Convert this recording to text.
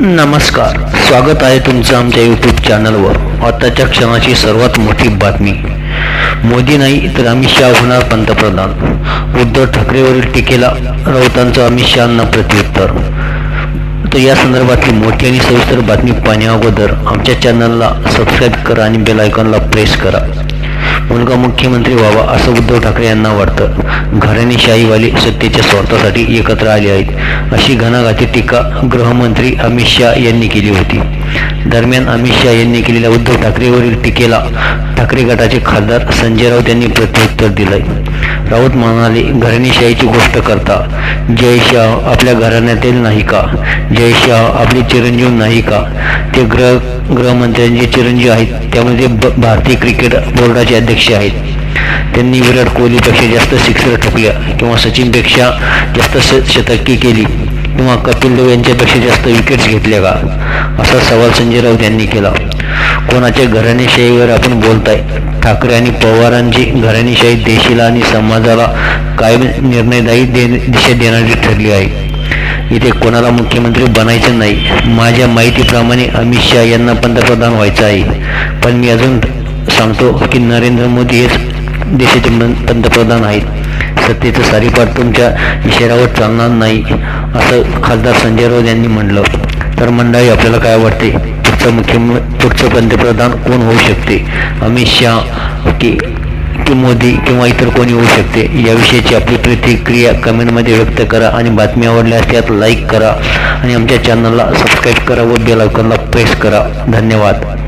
नमस्कार. स्वागत आहे तुमचं आमच्या यूट्यूब चॅनलवर आताच्या क्षणाची सर्वात मोठी बातमी. मोदी नाही तर अमित शहा होणार पंतप्रधान. उद्धव ठाकरेवरील टीकेला राऊतांचं अमित शहांना प्रत्युत्तर. तर या संदर्भातली मोठी आणि सविस्तर बातमी पाहण्या अगोदर आमच्या चॅनलला सबस्क्राईब करा आणि बेल आयकॉनला प्रेस करा. मुलगा मुख्यमंत्री व्हावा असं उद्धव ठाकरे यांना वाटतं. घराणेशाहीवाले सत्तेच्या स्वार्थासाठी एकत्र आले आहेत. अशी घणाघाती टीका गृहमंत्री अमित शाह यांनी केली होती. दरम्यान अमित शाह यांनी केलेल्या उद्धव ठाकरेवरील टीकेला ठाकरे गटाचे खासदार संजय राऊत यांनी प्रत्युत्तर दिलंय. राऊत म्हणाले घराणेशाहीची गोष्ट करता. जयशाह आपल्या घराण्यातील नाही का? जयशाह आपले चिरंजीव नाही का? ते गृह गृहमंत्र्यांचे चिरंजीव आहेत. त्यामध्ये ब- भारतीय क्रिकेट बोर्डाचे अध्यक्ष आहेत. त्यांनी विराट कोहलीपेक्षा जास्त सिक्सर ठोकल्या किंवा सचिनपेक्षा जास्त श शतकी केली किंवा कपिल देव यांच्यापेक्षा जास्त विकेट्स घेतल्या का? असा सवाल संजय राऊत यांनी केला. कोणाच्या घराणेशाहीवर आपण बोलताय? ठाकरे आणि पवारांची घराणेशाही देशाला आणि समाजाला कायम निर्णयदायी दे दिशा देणारी ठरली आहे. इथे कोणाला मुख्यमंत्री बनायचं नाही. माझ्या माहितीप्रमाणे अमित शहा यांना पंतप्रधान व्हायचं आहे. पण मी अजून सांगतो की नरेंद्र मोदी हेच देशाचे पंतप्रधान आहेत. सत्तेचं सारीपाट तुमच्या इशाऱ्यावर चालणार नाही असं खासदार संजय राऊत यांनी म्हटलं. तर मंडळी आपल्याला काय वाटते? पुढचं मुख्यम पुढचं पंतप्रधान कोण होऊ शकते? अमित शहा की की मोदी किंवा इतर कोणी होऊ शकते? याविषयीची आपली प्रतिक्रिया कमेंटमध्ये व्यक्त करा आणि बातमी आवडल्यास त्यात लाईक करा आणि आमच्या चॅनलला सबस्क्राईब करा व बेल आयकॉनला प्रेस करा. धन्यवाद.